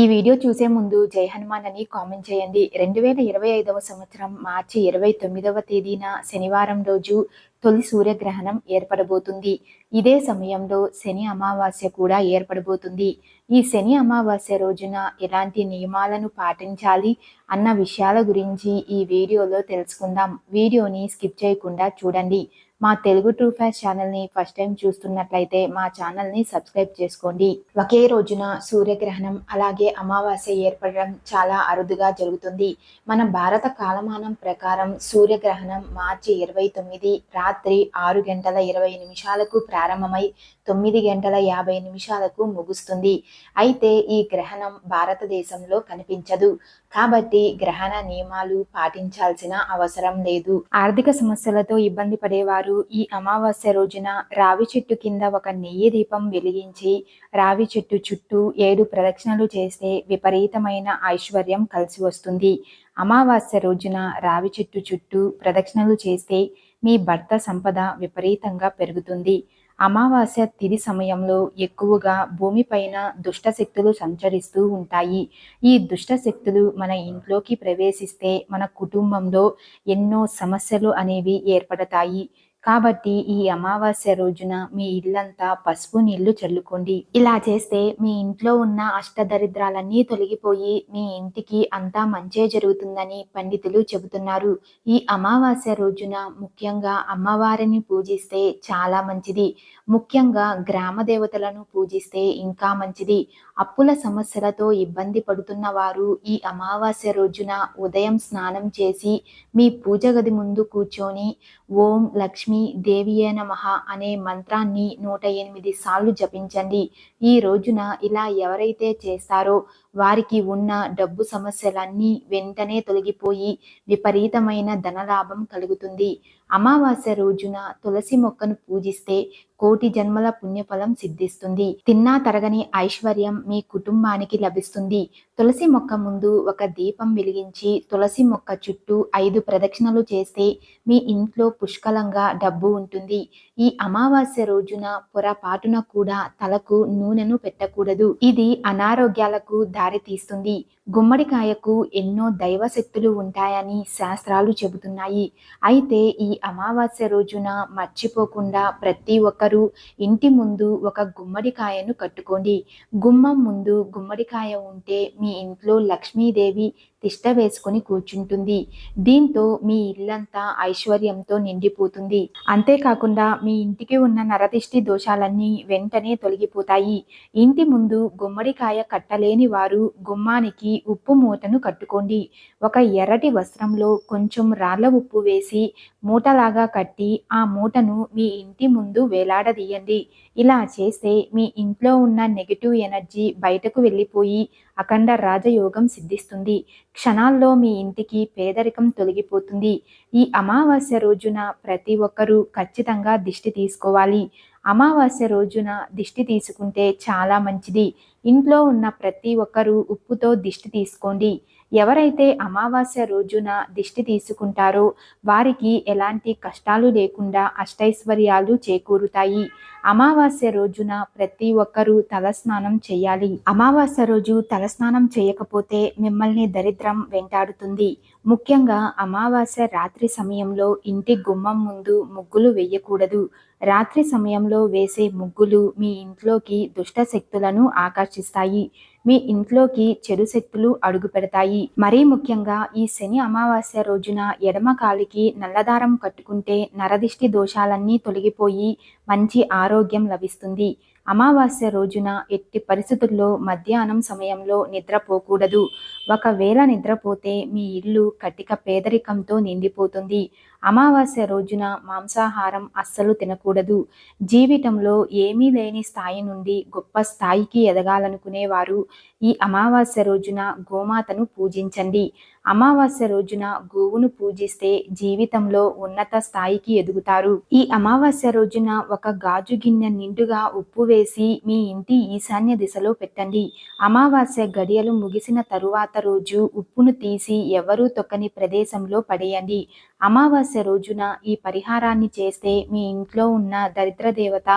ఈ వీడియో చూసే ముందు జై హనుమాన్ అని కామెంట్ చేయండి. రెండు వేల ఇరవై ఐదవ సంవత్సరం మార్చి ఇరవై తొమ్మిదవ తేదీన శనివారం రోజు తొలి సూర్యగ్రహణం ఏర్పడబోతుంది. ఇదే సమయంలో శని అమావాస్య కూడా ఏర్పడబోతుంది. ఈ శని అమావాస్య రోజున ఎలాంటి నియమాలను పాటించాలి అన్న విషయాల గురించి ఈ వీడియోలో తెలుసుకుందాం. వీడియోని స్కిప్ చేయకుండా చూడండి. మా తెలుగు ట్రూ ఫ్యాష్ ఛానల్ని ఫస్ట్ టైం చూస్తున్నట్లయితే మా ఛానల్ని సబ్స్క్రైబ్ చేసుకోండి. ఒకే రోజున సూర్యగ్రహణం అలాగే అమావాస్య ఏర్పడడం చాలా అరుదుగా జరుగుతుంది. మన భారత కాలమానం ప్రకారం సూర్యగ్రహణం మార్చి ఇరవై తొమ్మిది రాత్రి ఆరు గంటల ఇరవై నిమిషాలకు ప్రారంభమై తొమ్మిది గంటల యాభై నిమిషాలకు ముగుస్తుంది. అయితే ఈ గ్రహణం భారతదేశంలో కనిపించదు. కాబట్టి గ్రహణ నియమాలు పాటించాల్సిన అవసరం లేదు. ఆర్థిక సమస్యలతో ఇబ్బంది పడేవారు ఈ అమావాస్య రోజున రావి చెట్టు కింద ఒక నెయ్యి దీపం వెలిగించి రావి చెట్టు చుట్టూ ఏడు ప్రదక్షిణలు చేస్తే విపరీతమైన ఐశ్వర్యం కలిసి వస్తుంది. అమావాస్య రోజున రావి చెట్టు చుట్టూ ప్రదక్షిణలు చేస్తే మీ భర్త సంపద విపరీతంగా పెరుగుతుంది. అమావాస్య తిది సమయంలో ఎక్కువగా భూమిపైన దుష్ట శక్తులు సంచరిస్తూ ఉంటాయి. ఈ దుష్ట శక్తులు మన ఇంట్లోకి ప్రవేశిస్తే మన కుటుంబంలో ఎన్నో సమస్యలు అనేవి ఏర్పడతాయి. కాబట్టి ఈ అమావాస్య రోజున మీ ఇల్లంతా పసుపు నీళ్ళు చల్లుకోండి. ఇలా చేస్తే మీ ఇంట్లో ఉన్న అష్టదరిద్రాలన్నీ తొలగిపోయి మీ ఇంటికి అంతా మంచే జరుగుతుందని పండితులు చెబుతున్నారు. ఈ అమావాస్య రోజున ముఖ్యంగా అమ్మవారిని పూజిస్తే చాలా మంచిది. ముఖ్యంగా గ్రామ దేవతలను పూజిస్తే ఇంకా మంచిది. అప్పుల సమస్యలతో ఇబ్బంది పడుతున్న వారు ఈ అమావాస్య రోజున ఉదయం స్నానం చేసి మీ పూజ గది ముందు కూర్చొని ఓం లక్ష్మీ దేవియే నమః అనే మంత్రాన్ని నూట ఎనిమిది సార్లు జపించండి. ఈ రోజున ఇలా ఎవరైతే చేస్తారో వారికి ఉన్న డబ్బు సమస్యలన్నీ వెంటనే తొలగిపోయి విపరీతమైన ధనలాభం కలుగుతుంది. అమావాస్య రోజున తులసి మొక్కను పూజిస్తే కోటి జన్మల పుణ్యఫలం సిద్ధిస్తుంది. తిన్నా తరగని ఐశ్వర్యం మీ కుటుంబానికి లభిస్తుంది. తులసి మొక్క ముందు ఒక దీపం వెలిగించి తులసి మొక్క చుట్టూ ఐదు ప్రదక్షిణలు చేస్తే మీ ఇంట్లో పుష్కలంగా డబ్బు ఉంటుంది. ఈ అమావాస్య రోజున పొరపాటున కూడా తలకు నూనెను పెట్టకూడదు. ఇది అనారోగ్యాలకు దారితీస్తుంది. గుమ్మడికాయకు ఎన్నో దైవశక్తులు ఉంటాయని శాస్త్రాలు చెబుతున్నాయి. అయితే ఈ అమావాస్య రోజున మర్చిపోకుండా ప్రతి ఒక్కరూ ఇంటి ముందు ఒక గుమ్మడికాయను కట్టుకోండి. గుమ్మం ముందు గుమ్మడికాయ ఉంటే మీ ఇంట్లో లక్ష్మీదేవి తిష్ట వేసుకుని కూర్చుంటుంది. దీంతో మీ ఇల్లంతా ఐశ్వర్యంతో నిండిపోతుంది. అంతేకాకుండా మీ ఇంటికి ఉన్న నరదిష్టి దోషాలన్నీ వెంటనే తొలగిపోతాయి. ఇంటి ముందు గుమ్మడికాయ కట్టలేని వారు గుమ్మానికి ఉప్పు మూటను కట్టుకోండి. ఒక ఎర్రటి వస్త్రంలో కొంచెం రాళ్ళ ఉప్పు వేసి మూటలాగా కట్టి ఆ మూటను మీ ఇంటి ముందు వేలాడదీయండి. ఇలా చేస్తే మీ ఇంట్లో ఉన్న నెగిటివ్ ఎనర్జీ బయటకు వెళ్ళిపోయి అఖండ రాజయోగం సిద్ధిస్తుంది. క్షణాల్లో మీ ఇంటికి పేదరికం తొలగిపోతుంది. ఈ అమావాస్య రోజున ప్రతి ఒక్కరూ ఖచ్చితంగా దిష్టి తీసుకోవాలి. అమావాస్య రోజున దిష్టి తీసుకుంటే చాలా మంచిది. ఇంట్లో ఉన్న ప్రతి ఒక్కరూ ఉప్పుతో దిష్టి తీసుకోండి. ఎవరైతే అమావాస్య రోజున దిష్టి తీసుకుంటారో వారికి ఎలాంటి కష్టాలు లేకుండా అష్టైశ్వర్యాలు చేకూరుతాయి. అమావాస్య రోజున ప్రతి ఒక్కరూ తలస్నానం చేయాలి. అమావాస్య రోజు తలస్నానం చేయకపోతే మిమ్మల్ని దరిద్రం వెంటాడుతుంది. ముఖ్యంగా అమావాస్య రాత్రి సమయంలో ఇంటి గుమ్మం ముందు ముగ్గులు వేయకూడదు. రాత్రి సమయంలో వేసే ముగ్గులు మీ ఇంట్లోకి దుష్ట శక్తులను ఆకర్షిస్తాయి. మీ ఇంట్లోకి చెడు శక్తులు అడుగు పెడతాయి. మరీ ముఖ్యంగా ఈ శని అమావాస్య రోజున ఎడమ కాలికి నల్లదారం కట్టుకుంటే నరదిష్టి దోషాలన్నీ తొలగిపోయి మంచి ఆరోగ్యం లభిస్తుంది. అమావాస్య రోజున ఎట్టి పరిస్థితుల్లో మధ్యాహ్నం సమయంలో నిద్రపోకూడదు. ఒకవేళ నిద్రపోతే మీ ఇల్లు కటిక పేదరికంతో నిండిపోతుంది. అమావాస్య రోజున మాంసాహారం అస్సలు తినకూడదు. జీవితంలో ఏమీ లేని స్థాయి నుండి గొప్ప స్థాయికి ఎదగాలనుకునేవారు. ఈ అమావాస్య రోజున గోమాతను పూజించండి. అమావాస్య రోజున గోవును పూజిస్తే జీవితంలో ఉన్నత స్థాయికి ఎదుగుతారు. ఈ అమావాస్య రోజున ఒక గాజు గిన్నె నిండుగా ఉప్పు వేసి మీ ఇంటి ఈశాన్య దిశలో పెట్టండి. అమావాస్య గడియలు ముగిసిన తరువాత రోజు ఉప్పును తీసి ఎవరూ తొక్కని ప్రదేశంలో పడేయండి. అమావాస్య రోజున ఈ పరిహారాన్ని చేస్తే మీ ఇంట్లో ఉన్న దరిద్ర దేవత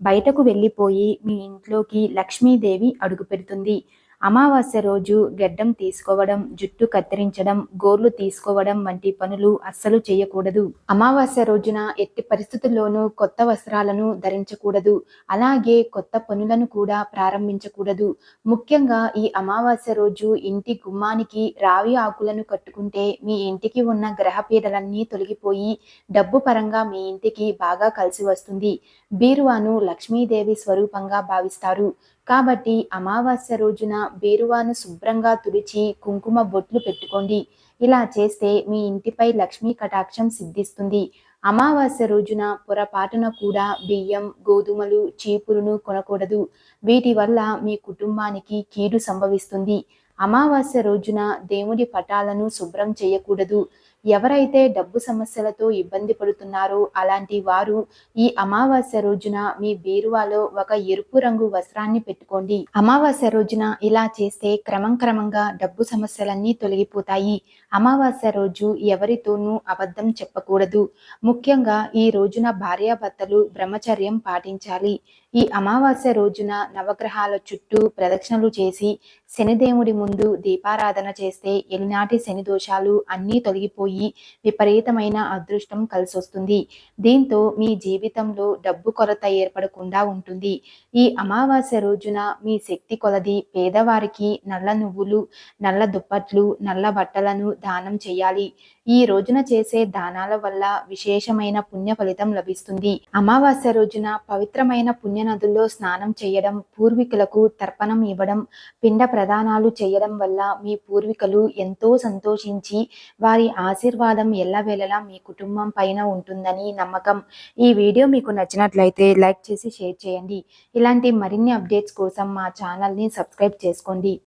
బయటకు వెళ్ళిపోయి మీ ఇంట్లోకి లక్ష్మీదేవి అడుగు పెడుతుంది. అమావాస్య రోజు గెడ్డం తీసుకోవడం జుట్టు కత్తిరించడం గోర్లు తీసుకోవడం వంటి పనులు అస్సలు చేయకూడదు. అమావాస్య రోజున ఎట్టి పరిస్థితుల్లోనూ కొత్త వస్త్రాలను ధరించకూడదు. అలాగే కొత్త పనులను కూడా ప్రారంభించకూడదు. ముఖ్యంగా ఈ అమావాస్య రోజు ఇంటి గుమ్మానికి రావి ఆకులను కట్టుకుంటే మీ ఇంటికి ఉన్న గ్రహ పీడలన్నీ తొలగిపోయి డబ్బు పరంగా మీ ఇంటికి బాగా కలిసి వస్తుంది. బీరువాను లక్ష్మీదేవి స్వరూపంగా భావిస్తారు. కాబట్టి అమావాస్య రోజున బీరువాను శుభ్రంగా తుడిచి కుంకుమ బొట్లు పెట్టుకోండి. ఇలా చేస్తే మీ ఇంటిపై లక్ష్మీ కటాక్షం సిద్ధిస్తుంది. అమావాస్య రోజున పొరపాటున కూడా బియ్యం గోధుమలు చీపురును కొనకూడదు. వీటి వల్ల మీ కుటుంబానికి కీడు సంభవిస్తుంది. అమావాస్య రోజున దేవుడి పటాలను శుభ్రం చేయకూడదు. ఎవరైతే డబ్బు సమస్యలతో ఇబ్బంది పడుతున్నారో అలాంటి వారు ఈ అమావాస్య రోజున మీ బీరువాలో ఒక ఎరుపు రంగు వస్త్రాన్ని పెట్టుకోండి. అమావాస్య రోజున ఇలా చేస్తే క్రమం క్రమంగా డబ్బు సమస్యలన్నీ తొలగిపోతాయి. అమావాస్య రోజు ఎవరితోనూ అబద్ధం చెప్పకూడదు. ముఖ్యంగా ఈ రోజున భార్యాభర్తలు బ్రహ్మచర్యం పాటించాలి. ఈ అమావాస్య రోజున నవగ్రహాల చుట్టూ ప్రదక్షిణలు చేసి శనిదేవుడి ముందు దీపారాధన చేస్తే ఎలినాటి శని దోషాలు అన్నీ తొలగిపోయి విపరీతమైన అదృష్టం కలిసొస్తుంది. దీంతో మీ జీవితంలో డబ్బు కొరత ఏర్పడకుండా ఉంటుంది. ఈ అమావాస్య రోజున మీ శక్తి కొలది పేదవారికి నల్ల నువ్వులు నల్ల దుప్పట్లు నల్ల బట్టలను దానం చేయాలి. ఈ రోజున చేసే దానాల వల్ల విశేషమైన పుణ్య ఫలితం లభిస్తుంది. అమావాస్య రోజున పవిత్రమైన పుణ్య పుణ్యనదుల్లో స్నానం చేయడం పూర్వీకులకు తర్పణం ఇవ్వడం పిండ ప్రదానాలు చేయడం వల్ల మీ పూర్వీకులు ఎంతో సంతోషించి వారి ఆశీర్వాదం ఎల్లవేళలా మీ కుటుంబం పైన ఉంటుందని నమ్మకం. ఈ వీడియో మీకు నచ్చినట్లయితే లైక్ చేసి షేర్ చేయండి. ఇలాంటి మరిన్ని అప్డేట్స్ కోసం మా ఛానల్ని సబ్స్క్రైబ్ చేసుకోండి.